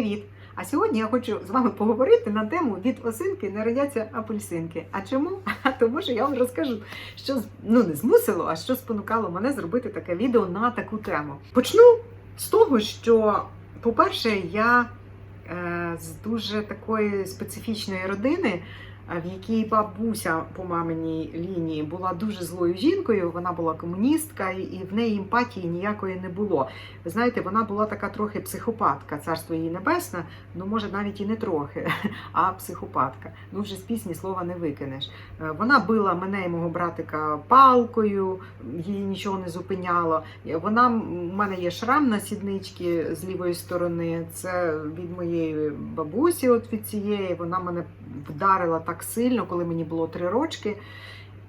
Привіт! А сьогодні я хочу з вами поговорити на тему від осинки народяться апельсинки. А чому? А тому що я вам розкажу, що ну не змусило, а що спонукало мене зробити таке відео на таку тему. Почну з того, що, по-перше, я е, з дуже такої специфічної родини. Е, В якій бабуся по маминій лінії була дуже злою жінкою, вона була комуністка, і- в неї емпатії ніякої не було. Ви знаєте, вона була така трохи психопатка, царство її небесне, ну може навіть і не трохи, а психопатка. Ну вже з пісні слова не викинеш. Е, Вона била мене і мого братика палкою, її нічого не зупиняло. Е, Вона у мене є шрам на сідничці з лівої сторони. Це від моєї бабусі, от від цієї. Вона мене вдарила так сильно, коли мені було три рочки.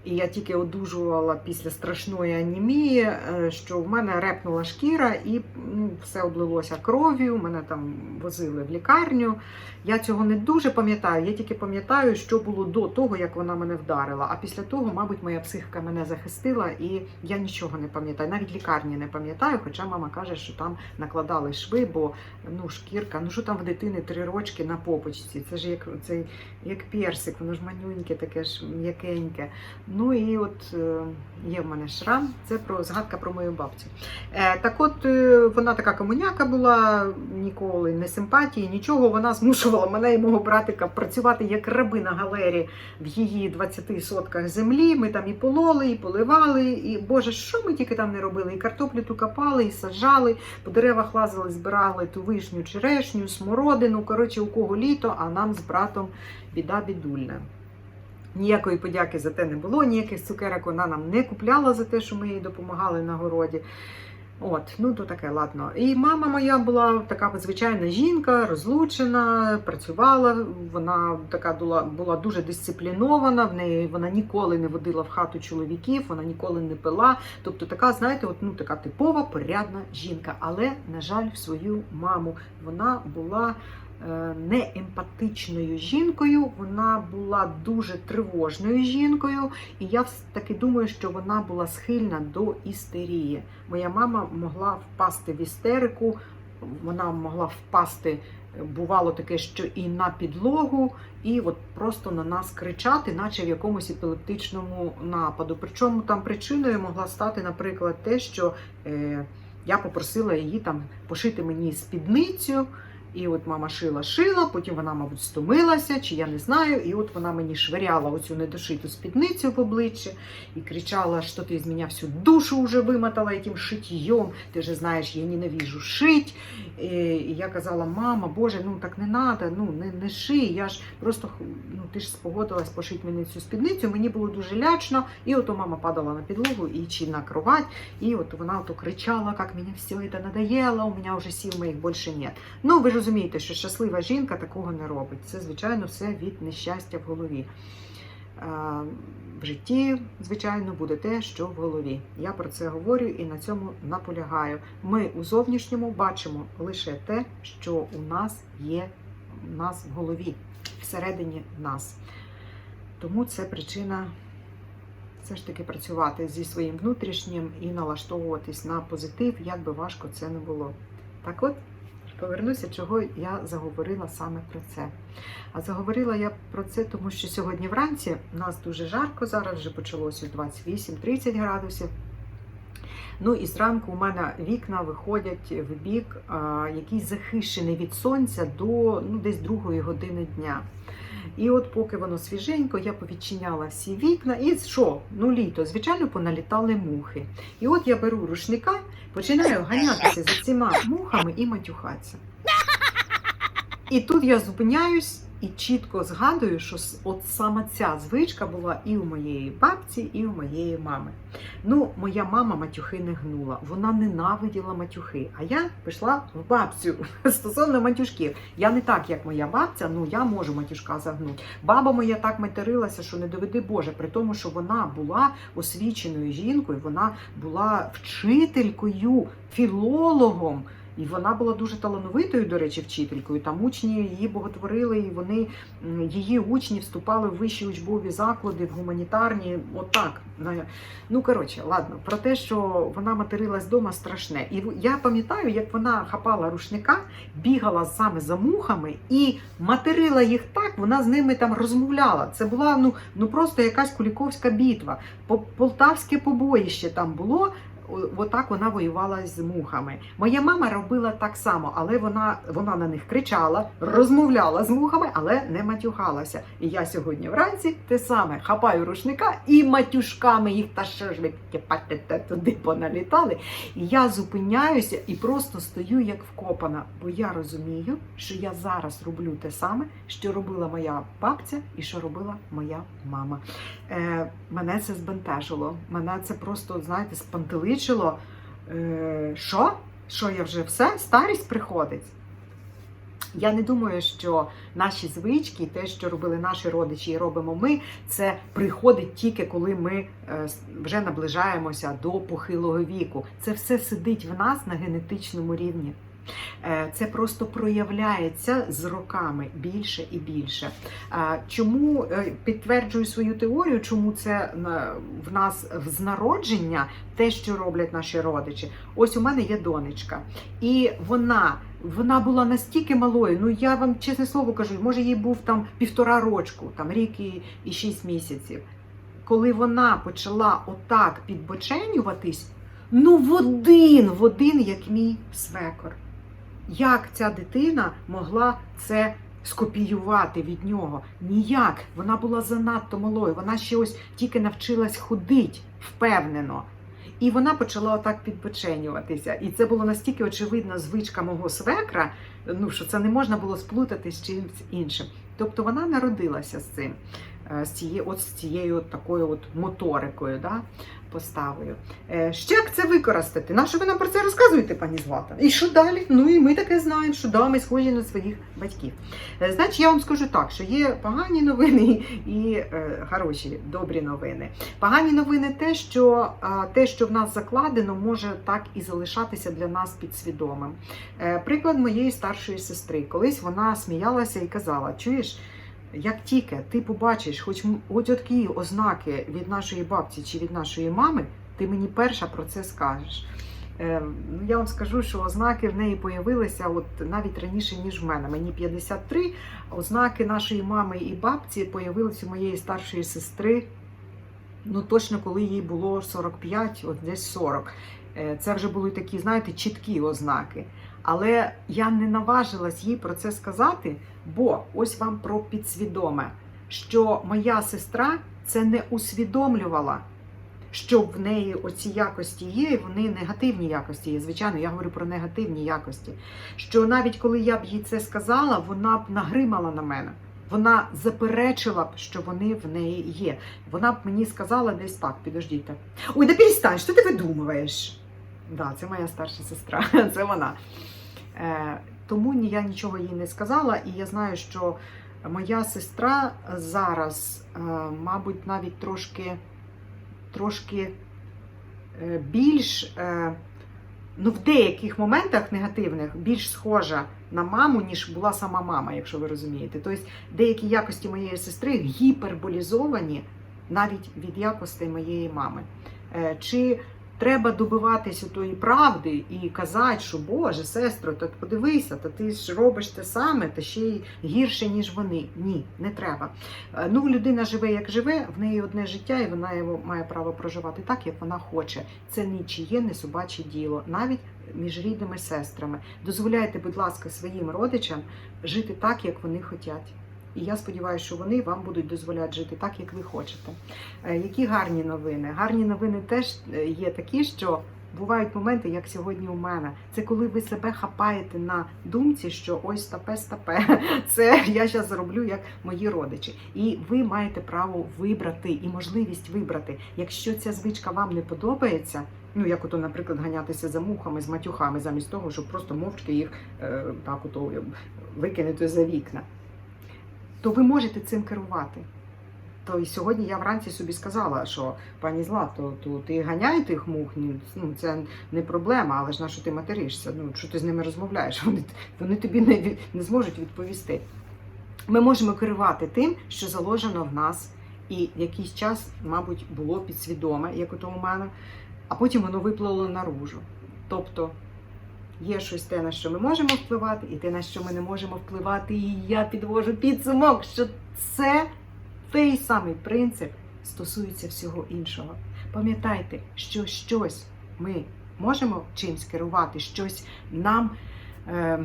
І я тільки одужувала після страшної анемії, е, що в мене репнула шкіра і ну, все облилося кров'ю. Мене там возили в лікарню. Я цього не дуже пам'ятаю. Я тільки пам'ятаю, що було до того, як вона мене вдарила. А після того, мабуть, моя психіка мене захистила, і я нічого не пам'ятаю. Навіть лікарні не пам'ятаю. Хоча мама каже, що там накладали шви, бо ну шкірка, ну що там в дитини три рочки на попочці. Це ж як це як персик, воно ж манюньке, таке ж м'якеньке. Ну і от е, є в мене шрам, це про згадка про мою бабцю. Е, так от е, вона така комуняка була, ніколи не симпатії, нічого. Вона змушувала мене і мого братика працювати як раби на галері в її 20 сотках землі. Ми там і пололи, і поливали, і Боже, що ми тільки там не робили? І картоплю ту копали, і саджали, по деревах лазили, збирали ту вишню, черешню, смородину. Коротше, у кого літо, а нам з братом біда бідульна. Ніякої подяки за те не було, ніяких цукерок вона нам не купляла за те, що ми їй допомагали на городі. От, ну то таке, ладно. І мама моя була така звичайна жінка, розлучена, працювала. Вона така була, була дуже дисциплінована. В неї вона ніколи не водила в хату чоловіків, вона ніколи не пила. Тобто, така, знаєте, от, ну така типова порядна жінка. Але, на жаль, в свою маму вона була е, не емпатичною жінкою, вона була дуже тривожною жінкою, і я таки думаю, що вона була схильна до істерії. Моя мама могла впасти в істерику, вона могла впасти. Бувало таке, що і на підлогу, і от просто на нас кричати, наче в якомусь епілептичному нападу. Причому там причиною могла стати, наприклад, те, що е, я попросила її там пошити мені спідницю. І от мама шила, шила, потім вона, мабуть, стомилася, чи я не знаю. І от вона мені швиряла оцю недошиту спідницю в обличчя і кричала, що ти з мене всю душу вже вимотала этим шитьем, ти же знаєш, я ненавижу шить. І я казала, мама, Боже, ну так не треба, ну не, не ший. Я ж просто ну ти ж спогодилась пошити мені цю спідницю. Мені було дуже лячно. І от мама падала на підлогу і чи на кровать, і от вона от кричала, як мені все це надоело, у мене вже сил моїх більше нет. Ну, ви ж розумієте, що щаслива жінка такого не робить. Це, звичайно, все від нещастя в голові. В житті, звичайно, буде те, що в голові. Я про це говорю і на цьому наполягаю. Ми у зовнішньому бачимо лише те, що у нас є у нас в голові, всередині нас. Тому це причина все ж таки працювати зі своїм внутрішнім і налаштовуватись на позитив, як би важко це не було. Так от, повернуся, чого я заговорила саме про це. А заговорила я про це, тому що сьогодні вранці у нас дуже жарко, зараз вже почалося 28-30 градусів. Ну і зранку у мене вікна виходять в бік, який захищений від сонця до ну, десь другої години дня. І от поки воно свіженько, я повідчиняла всі вікна, і що? Ну літо, звичайно, поналітали мухи. І от я беру рушника, починаю ганятися за цими мухами і матюхатися. І тут я зупиняюсь і чітко згадую, що от саме ця звичка була і у моєї бабці, і у моєї мами. Ну, моя мама матюхи не гнула, вона ненавиділа матюхи. А я пішла в бабцю стосовно матюшків. Я не так, як моя бабця, ну я можу матюшка загнути. Баба моя так материлася, що не доведи Боже, при тому, що вона була освіченою жінкою, вона була вчителькою, філологом. І вона була дуже талановитою, до речі, вчителькою. Там учні її боготворили, і вони її учні вступали в вищі учбові заклади, в гуманітарні. Отак. Ну коротше, ладно, про те, що вона материлась вдома, страшне. І я пам'ятаю, як вона хапала рушника, бігала саме за мухами і материла їх так. Вона з ними там розмовляла. Це була ну, ну просто якась куліковська битва. По- Полтавське побоїще там було. Отак вона воювала з мухами. Моя мама робила так само, але вона, вона на них кричала, розмовляла з мухами, але не матюхалася. І я сьогодні вранці те саме хапаю рушника і матюшками їх та що ж ви туди поналітали. І я зупиняюся і просто стою як вкопана, бо я розумію, що я зараз роблю те саме, що робила моя бабця і що робила моя мама. Е, мене це збентежило. Мене це просто, знаєте, спантеличило. Е, що? Що я вже все? Старість приходить. Я не думаю, що наші звички, те, що робили наші родичі і робимо ми, це приходить тільки коли ми е, вже наближаємося до похилого віку. Це все сидить в нас на генетичному рівні. Е, Це просто проявляється з роками більше і більше. Чому е, підтверджую свою теорію, чому це в нас з народження те, що роблять наші родичі? Ось у мене є донечка, і вона. Вона була настільки малою. Ну я вам чесне слово кажу, може їй був там півтора рочку, там рік і, і шість місяців. Коли вона почала отак підбоченюватись, ну в один, в один, як мій свекор. Як ця дитина могла це скопіювати від нього? Ніяк. Вона була занадто малою. Вона ще ось тільки навчилась ходити впевнено. І вона почала отак підбоченюватися. І це було настільки очевидна звичка мого свекра, ну що це не можна було сплутати з чимось іншим. Тобто вона народилася з цим, з цією, от з цією от такою от моторикою, да, поставою. Е, Ще як це використати? На що ви нам про це розказуєте, пані Злата? І що далі? Ну і ми таке знаємо, що да, ми схожі на своїх батьків. Е, Значить, я вам скажу так, що є погані новини і е, хороші, добрі новини. Погані новини те, що а, те, що в нас закладено, може так і залишатися для нас підсвідомим. Е, Приклад моєї старшої сестри. Колись вона сміялася і казала: чуєш. Як тільки ти побачиш хоч, хоч такі ознаки від нашої бабці чи від нашої мами, ти мені перша про це скажеш. Е, ну, я вам скажу, що ознаки в неї появилися от навіть раніше, ніж в мене. Мені 53. Ознаки нашої мами і бабці появилися у моєї старшої сестри. Ну, точно, коли їй було 45, от десь 40. Е, Це вже були такі, знаєте, чіткі ознаки. Але я не наважилась їй про це сказати, бо ось вам про підсвідоме, що моя сестра це не усвідомлювала, що в неї оці якості є, і вони негативні якості є. Звичайно, я говорю про негативні якості. Що навіть коли я б їй це сказала, вона б нагримала на мене. Вона заперечила б, що вони в неї є. Вона б мені сказала десь так, підождіть. Ой, да перестань, що ти видумуєш? Да, це моя старша сестра, це вона. Тому я нічого їй не сказала, і я знаю, що моя сестра зараз, е, мабуть, навіть трошки, трошки е, більш, е, ну, в деяких моментах негативних, більш схожа на маму, ніж була сама мама, якщо ви розумієте. Тобто деякі якості моєї сестри гіперболізовані навіть від якостей моєї мами. Чи треба добиватися тої правди і казати, що Боже, сестро, та подивися, та ти ж робиш те саме, та ще й гірше, ніж вони. Ні, не треба. Е, Ну, людина живе, як живе, в неї одне життя, і вона його має право проживати так, як вона хоче. Це нічиє, не собаче діло, навіть між рідними сестрами. Дозволяйте, будь ласка, своїм родичам жити так, як вони хочуть. І я сподіваюся, що вони вам будуть дозволяти жити так, як ви хочете. Е, Які гарні новини? Гарні новини теж е, є такі, що бувають моменти, як сьогодні у мене. Це коли ви себе хапаєте на думці, що ось стапе, стапе. Це я зараз зроблю як мої родичі. І ви маєте право вибрати і можливість вибрати. Якщо ця звичка вам не подобається. Ну, як ото, наприклад, ганятися за мухами, з матюхами, замість того, щоб просто мовчки їх е, так ото викинути за вікна, то ви можете цим керувати. то і сьогодні я вранці собі сказала, що пані Злато, то ти ганяй тих мух, ну це не проблема, але ж на що ти материшся? Ну що ти з ними розмовляєш? Вони, вони тобі не, не зможуть відповісти. Ми можемо керувати тим, що заложено в нас, і якийсь час, мабуть, було підсвідоме, як у тому мене, а потім воно виплило наружу. Тобто є щось те, на що ми можемо впливати, і те, на що ми не можемо впливати. І я підвожу підсумок, що це той самий принцип стосується всього іншого. Пам'ятайте, що щось ми можемо чимсь керувати, щось нам е,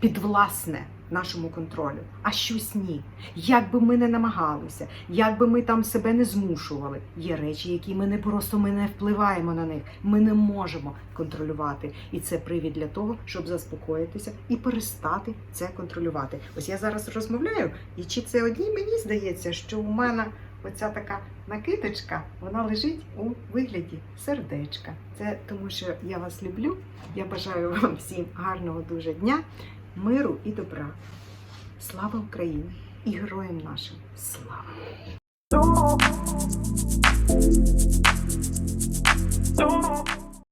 підвласне нашому контролю, а щось ні. Як би ми не намагалися, як би ми там себе не змушували, є речі, які ми не просто ми не впливаємо на них, ми не можемо контролювати. І це привід для того, щоб заспокоїтися і перестати це контролювати. Ось я зараз розмовляю, і чи це одній мені здається, що у мене оця така накидочка, вона лежить у вигляді сердечка. Це тому, що я вас люблю. Я бажаю вам всім гарного дуже дня, миру і добра. Слава Україні і героям нашим! Слава!